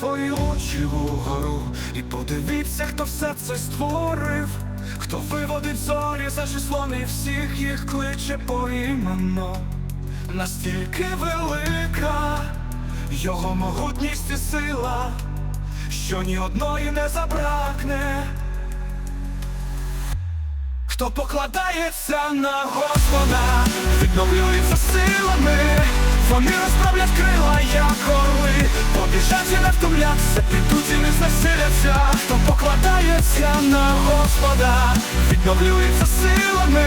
свої очі вгору і подивіться, хто все це створив, хто виводить зорі за числом і всіх їх кличе поіменно. Настільки велика його могутність і сила, що ні одної не забракне. Хто покладається на Господа, відновлюється силами, вони розправлять крила, як орли, побіжать і не втомляться, підуть і не знесиляться, хто покладається на Господа, відновлюється силами,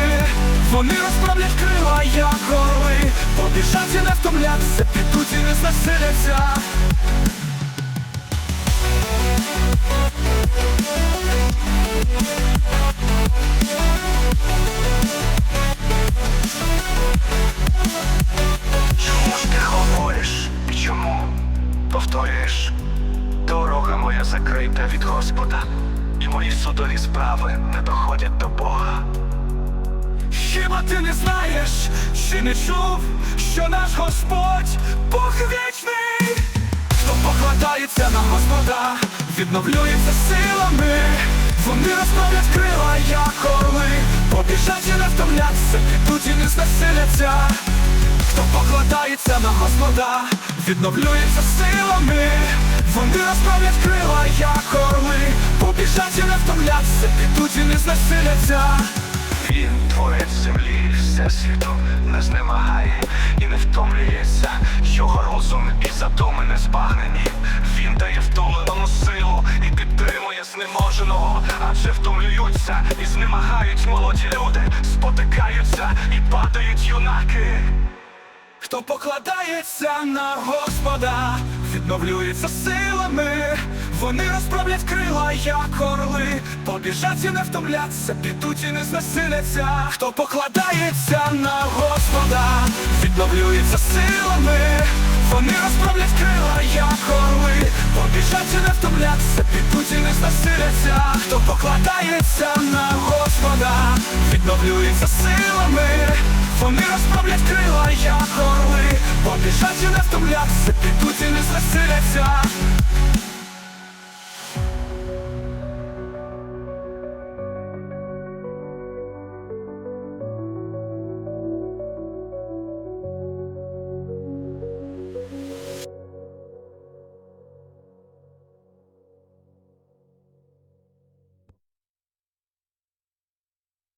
вони розправлять крила, як орли, побіжать і не втомляться, підуть і не знесиляться. Чому Закрита від Господа, і мої судові справи не доходять до Бога. Хіба ти не знаєш, чи не чув, що наш Господь Бог вічний, хто покладається на Господа, відновлюється силами, вони розправлять крила, як орли, побіжать і не втомляться, і не знесиляться, хто покладається на Господа, відновлюється силами, вони розправлять крила, як орли, побіжать і не втомляться, підуть і не знесиляться. Він творець землі, всесвіту не знемагає і не втомлюється. Його розум і задуми не збагнені. Він дає втомленому силу і підтримує знеможеного, адже втомлюються і знемагають молоді люди, спотикаються і падають юнаки. Хто покладається на Господа, відновлюється силами, вони розправлять крила, як орли, побіжать і не втомляться, підуть і не знесиляться. Хто покладається на Господа, відновлюється силами, вони розправлять крила, як орли, побіжать і не втомляться, підуть і не знесиляться. Хто покладається на Господа, відновлюється силами. Вони розправлять крила, як орли, побіжать і не втомляться, підуть і не знесиляться.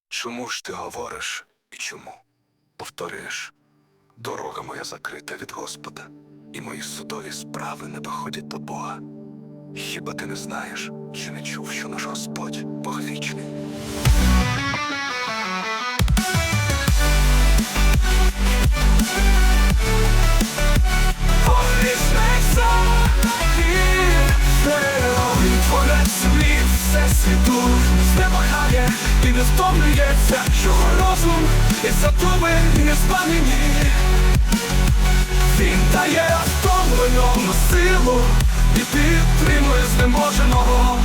Чому ж ти говориш і чому? Повторюєш, дорога моя закрита від Господа, і мої судові справи не доходять до Бога. Хіба ти не знаєш, чи не чув, що наш Господь Бог вічний? Світу знемагає і не втомлюється, його розум і задуми не спанені. Він дає втомленому силу і підтримує знеможеного,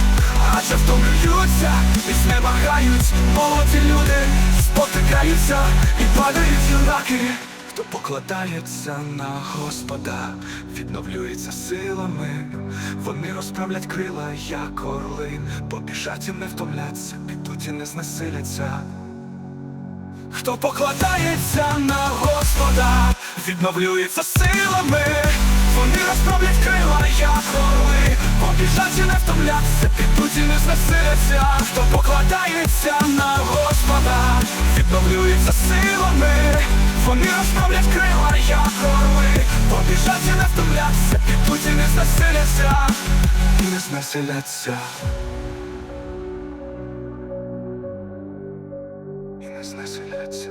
адже втомлюються і знемагають молоді люди, спотикаються і падають юнаки. Хто покладається на Господа, відновлюється силами, вони розправлять крила, як орли, побіжать і не втомляться, підуть і не знесиляться. Хто покладається на Господа, відновлюється силами, вони розправлять крила, як орли, побіжать і не втомляться, підуть і не знесиляться. Хто покладається на Господа, відновлюється силами, вони розправлять крила, як орли Побіжать і не втомляться, підуть і не знасиляться, і не знасиляться. І не знасиляться.